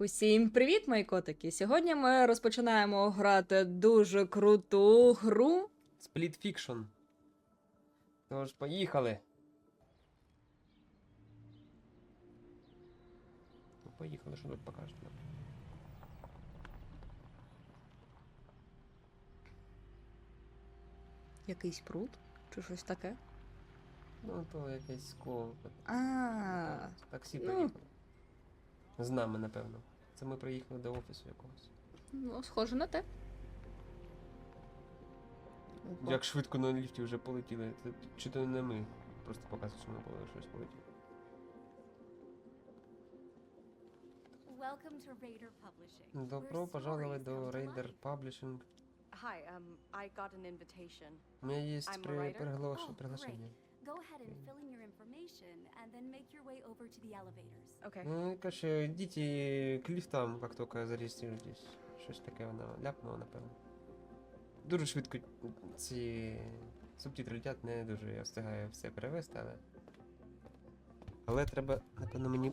Усім привіт, мої котики! Сьогодні ми розпочинаємо грати дуже круту гру. Split Fiction. Тож, поїхали. Ну, поїхали, що тут покажуть нам. Якийсь пруд чи щось таке. Ну, то якесь скло. А, Таксі ну. приїхали. З нами, напевно. Це ми приїхали до офісу якогось. ну, схоже на те. Опа. Як швидко на ліфті вже полетіли. Це чи то не ми. Просто показують, що ми були щось полетіло. Welcome to Raider Publishing. Добро where пожаловать до Raider. Publishing. Hi, um, I got an invitation. У мене є I'm a writer. Go ahead and fill in your information and then make your way over to the elevators. Okay. Ну, короче, йдіть к ліфтам, як тільки зареєструєтесь. Щось таке вона ляпнула, напевно. Дуже швидко ці субтитри летять, не дуже я встигаю все перевести, але. Але треба, напевно, мені.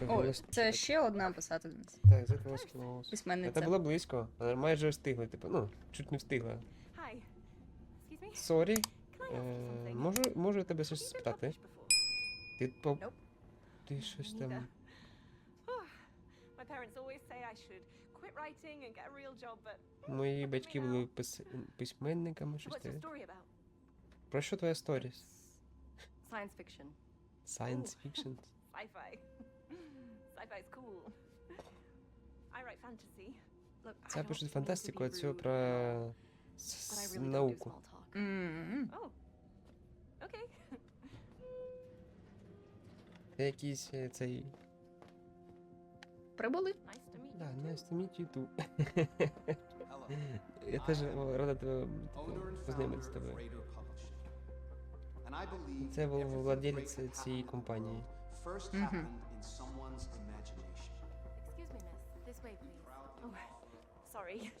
Поголос- це ще одна писательниця. Так, за того скілос. Це було близько, але майже встигли, типу, ну, чуть не встигла. Hi. Excuse me? Сорі, Can I ask you е, something? можу, можу я тебе Have щось you been спитати? published before? Ти по. Nope. Ти щось Me там. neither. Oh, My parents always say I should quit writing and get a real job, but Мої батьки були пис... письменниками, щось what's your таке. story about? Про що твоя сторіс? Science fiction. Science fiction? Sci-fi. Sci-fi is cool. I write fantasy. Look, I Це don't пишуть mean to фантастику, be а це rude, про but с- I с- really don't do науку. М. Oh. Okay. Це якийсь е, цей. Прибули? Nice to meet Да, nice to meet you too. Hello. Я теж о, рада тебе Owner типу, познайомитися з founder of тобою. Raider Publishing. And I believe Це був everything владелець great цієї happened in the компанії. world First happened in someone's imagination. Excuse me, miss. This way, please. Oh, sorry.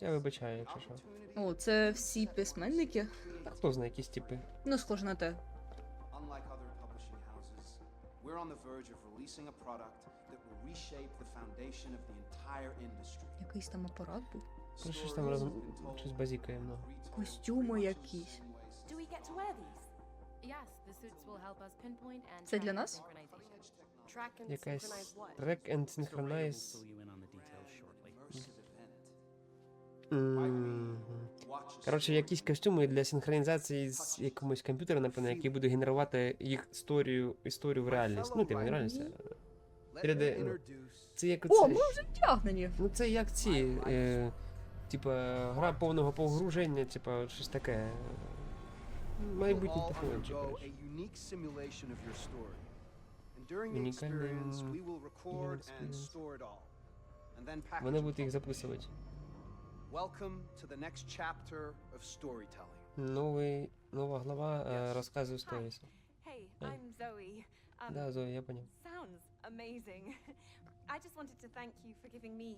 Я вибачаю, якщо що. О, це всі письменники. Та хто знає якісь типи. Ну, схоже на те. Unlike other publishing houses, we're on the verge of releasing a product that will reshape the foundation of the entire industry. Якийсь там апарат був. Ну, щось там told щось базікає много. Костюми якісь. Do we get to wear these? Yes, the suits will help us pinpoint and Це для нас? Track and Якась synchronize what? track and synchronize. Коротше, якісь костюми для синхронізації з якомусь комп'ютера, напевно, який буде генерувати їх історію, історію в реальність. Ну, типу, не реальність. 3D, ну. Це як О, ми вже вдягнені. Ну це як ці. Е, типа, гра повного погруження, типа, щось таке. Майбутні We'll технології. Унікальний, Вони будуть їх записувати. Welcome to the next chapter of storytelling. Новий, нова глава е, Yes. розказу сторіса. Hey, Hey. I'm Zoe. Um, Да, Зоя, я поняв. Sounds amazing. I just wanted to thank you for giving me,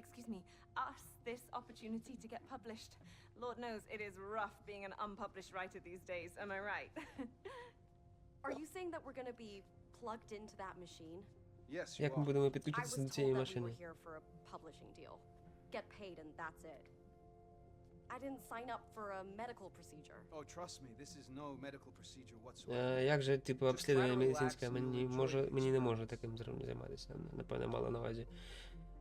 excuse me, us this opportunity to get published. Lord knows it is rough being an unpublished writer these days, am I right? Are you saying that we're going to be plugged into that machine? Yes, you Як ми are. будемо I підключитися was до told цієї that we машини? were here for a publishing deal. Get paid and that's it. I didn't sign up for a medical procedure. Oh, trust me, this is no medical procedure whatsoever. Е, Як же, типу, обслідування медицинське, мені може, мені не може таким займатися, напевно, мало на увазі.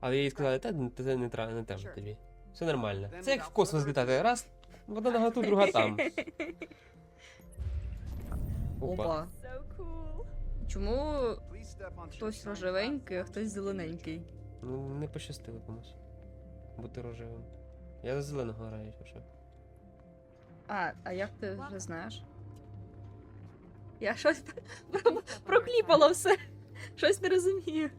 Але їй сказали, та це не треба, не треба тобі. Все нормально. Це як в космос літати. Раз, одна нога тут, друга там. Опа. Чому хтось рожевенький, а хтось зелененький? Ну, не пощастило комусь. Бути рожевим. Я за зеленого граю, що. А, а як ти вже знаєш? Я щось про- прокліпала все. Щось не розумію.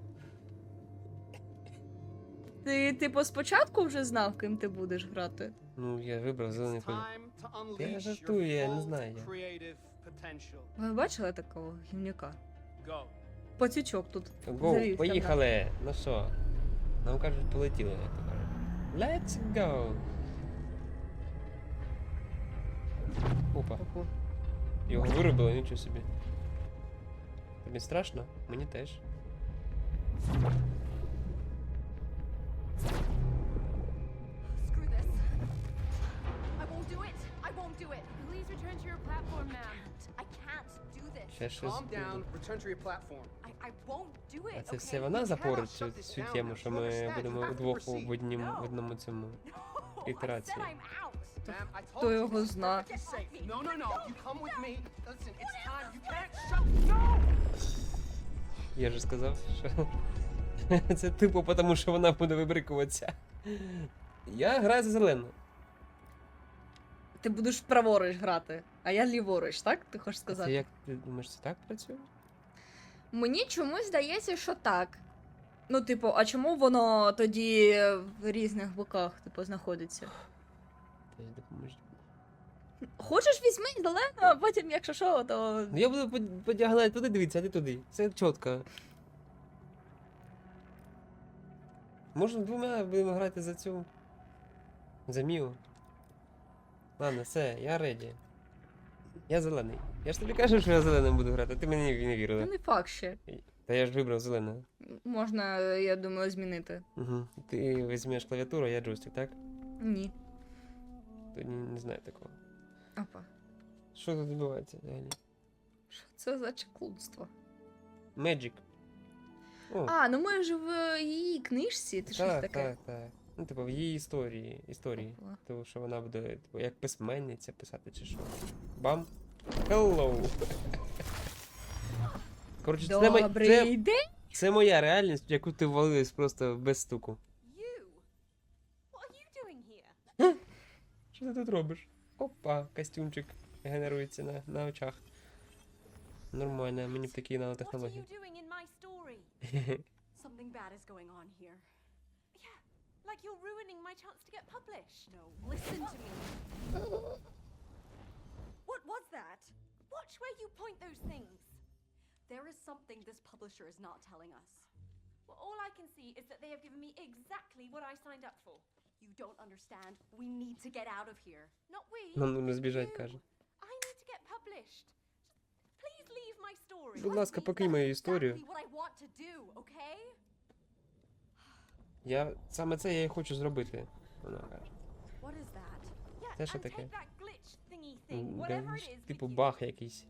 Ти, типу, спочатку вже знав, ким ти будеш грати? Ну, я вибрав зелений колір. Я жартую, я не знаю. Ви бачили такого гівнюка? Go. Пацючок тут. Гоу, завівся, поїхали! Ну що? Нам кажуть, полетіли, як то кажуть. Let's go! Опа, Ого. його виробили, нічого собі. Тобі страшно? Мені теж. Screw this. I won't do it. I won't do it. Please return to your platform, ma'am. I can't do this. Ще щось Calm down. буде. Return to your platform. А це все вона запорить цю, цю тему, що ми будемо удвох в однім в одному цьому. Ітерації. Хто його зна? Я же сказав, що це типу, тому що вона буде вибрикуватися. Я граю за зелену. Ти будеш праворуч грати, а я ліворуч, так? Ти хочеш А сказати? Це як ти думаєш, це так працює? Мені чомусь здається, що так. Ну, типу, а чому воно тоді в різних боках, типу, знаходиться? Хочеш візьми зелену, а потім, якщо що, то. Ну я буду по, по діагоналі туди дивитися, а ти туди. Це чітко. Може двома будемо грати за цю. За Мію. Ладно, все, я реді. Я зелений. Я ж тобі кажу, що я зеленим буду грати, а ти мені не Ну, вірила. не факт ще. Та я ж вибрав зеленого. Можна, я думаю, змінити. Угу. Ти візьмеш клавіатуру, а я джойстик, так? Ні. То не, не знаю такого. Опа. Що тут відбувається взагалі? Що це за чеклунство? Magic. О, А, ну ми ж в її книжці, ти щось так, таке. так, так. Ну, типу, в її історії. історії. Опа. Тому що вона буде, типу, як письменниця писати чи що. Бам. Hello. Коротше, це, мо- Добрий це, день. це моя реальність, в яку ти ввалилась просто без стуку. You? What are you doing here? Що ти тут робиш? Опа, костюмчик генерується на, на очах. Нормально, мені б такі What are нанотехнології. you doing in my story? Something bad is going on here. Yeah, like you're ruining my chance to get published. No, listen to me. What was that? Watch where you point those things. There is something this publisher is not telling us. Well, all I can see is that they have given me exactly what I signed up for. You don't understand. We need to get out of here. Not we. Нам нужно збіжать, you. каже. I need to get published. Just please leave my story. Будь ласка, Please, покинь that's мою історію. Exactly what I want to do, okay? Я саме це я і хочу зробити. Вона каже. What is that? Yeah, Це що and таке? Типу баг якийсь.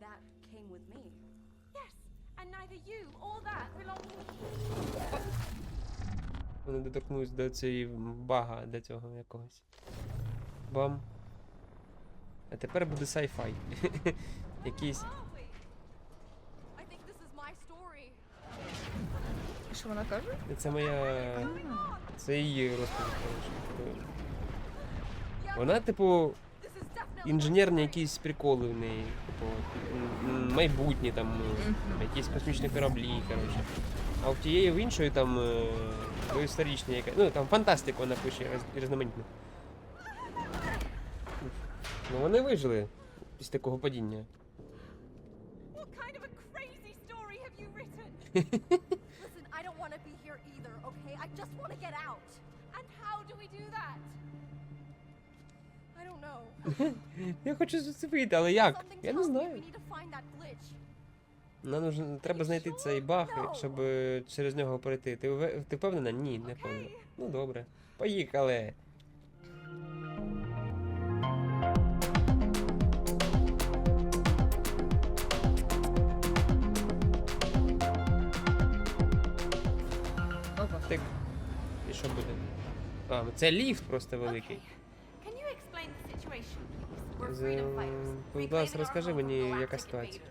Вони доторкнусь до цієї бага, до цього якогось. Бам. А тепер буде sci-fi. Якийсь. Що вона каже? Це моя. Це її розповідь, Вона, типу, this is definitely my інженерні якісь приколи в неї. Типу, майбутні там, якісь космічні кораблі, коротше. А в тієї в іншої там доісторичні яка. Ну там фантастику вона пише різноманітну. Ну вони вижили після такого падіння. Listen, I don't want to be here either, okay? I just want to get out. And how do we do that? Я хочу звідси вийти, але як? Я не знаю. Нам нужно, треба знайти цей баг, щоб е, через нього пройти. Ти, ве- ти впевнена? Ні, не впевнена. Ну добре. Поїхали. Опа. Тик. І що буде? А, це ліфт просто великий. З- our розкажи мені, яка ситуація.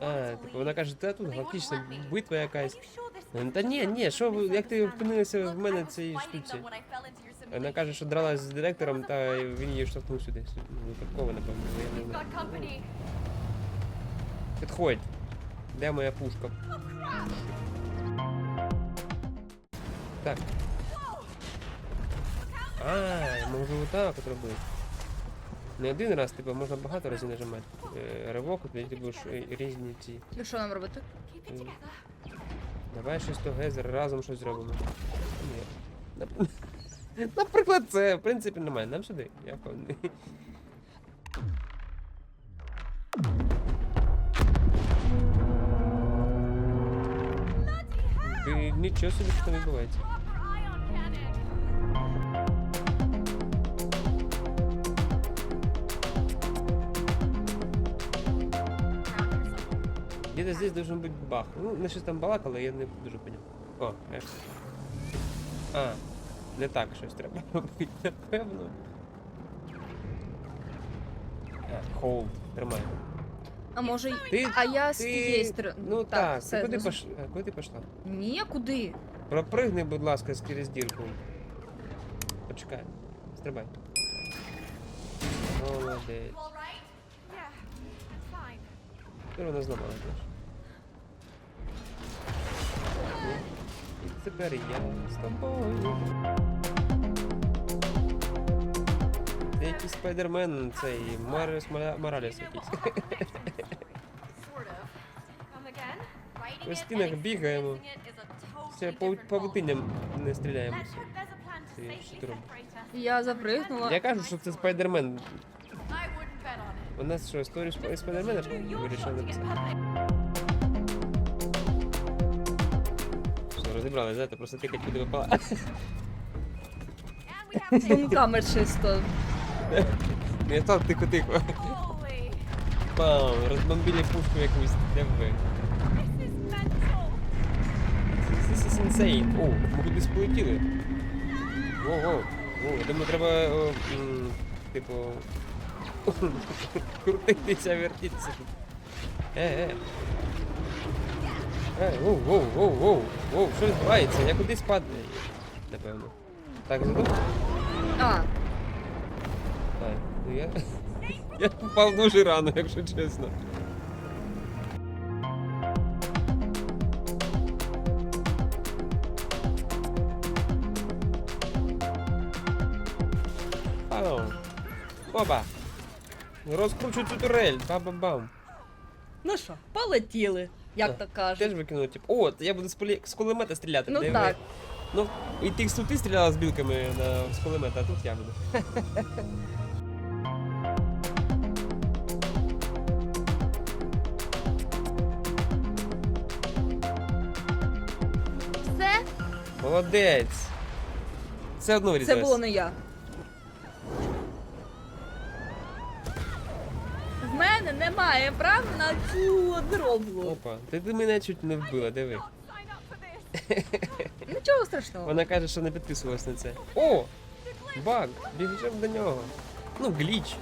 А, типу, вона каже, та тут галактична битва якась. Ну, Та ні, ні, що ви, як ти Look, в мене цій штуці? Вона каже, що дралась з директором та він її штовхнув сюди. Ну, Випадково, напевно. я не знаю. Підходь. Де моя пушка? Так. А, я вот отак от робити. Не один раз, типу, можна багато разів нажимати. Е, Ривок, от тоді ти будеш е, різні ці. Ну що нам робити? Е, давай щось то гезер, разом щось зробимо. Ні. Наприклад, це, в принципі, немає. Нам сюди, я впевнений. Ти нічого собі що там відбувається. Где-то здесь должен быть бах. Ну, на щось там балакало, я не дуже поняв. О, еш. А, не так щось треба робити, напевно. А, Холд, тримай. А може. Ти, А я з ти- тієї сторони. Ну так, все, ти куди, зрозум- пош... а, куди ти пішла? Ні, куди? Пропригни, будь ласка, через дірку. Почекай. Стрибай. Молодець. Yeah, it's fine. Тепер вона зламала, знаєш. І тепер я з тобою. Якийсь спайдермен, цей Маріус Моралес якийсь. По стінах бігаємо. Все ballgame. павутинням не стріляємо. Я запригнула. Я кажу, що це спайдермен. У нас що, історію спа- спайдермена вирішили написати? Що, знаєте, просто тикать куди випала. Думками чисто. Я став тихо-тихо. Holy, розбомбили пушку якусь. Де ви? this is insane. О, ми кудись полетіли. Воу, воу. О, думаю, треба, о, м, типу, крутитися, вертітися. Е, е. Е, воу, воу, воу, воу, воу, що відбувається? Я кудись падаю. Напевно. Так, задумав? А, Так, ну я... Я попав дуже рано, якщо чесно. Ау. Опа! Розкручу цю турель. Бам-бам-бам. ну що, полетіли, як Так, то Теж кажуть. викинув, типу, о, я буду з, полі... з кулемета стріляти. Ну диви. так. Ну, і ти ти стріляла з білками на... з кулемета, а тут я буду. Все, Молодець. Все одно це було не я. В мене немає права на цю дроблу. Опа, ти, ти мене чуть не вбила, диви. Нічого страшного. Вона каже, що не підписувалась на це. О! Баг! Біжимо до нього. Ну, гліч.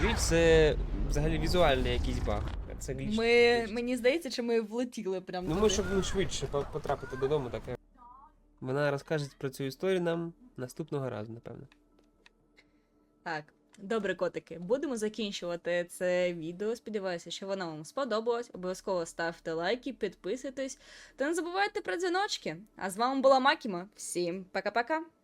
Гліч це взагалі візуальний якийсь баг. Це гліч. Ми, мені здається, що ми влетіли прямо Ну, ми, щоб він швидше по- потрапити додому, так. я- Вона розкаже про цю історію нам наступного разу, напевно. Так, добре, котики, будемо закінчувати це відео. Сподіваюся, що воно вам сподобалось. Обов'язково ставте лайки, підписуйтесь та не забувайте про дзвіночки. А з вами була Макіма. Всім пока-пока!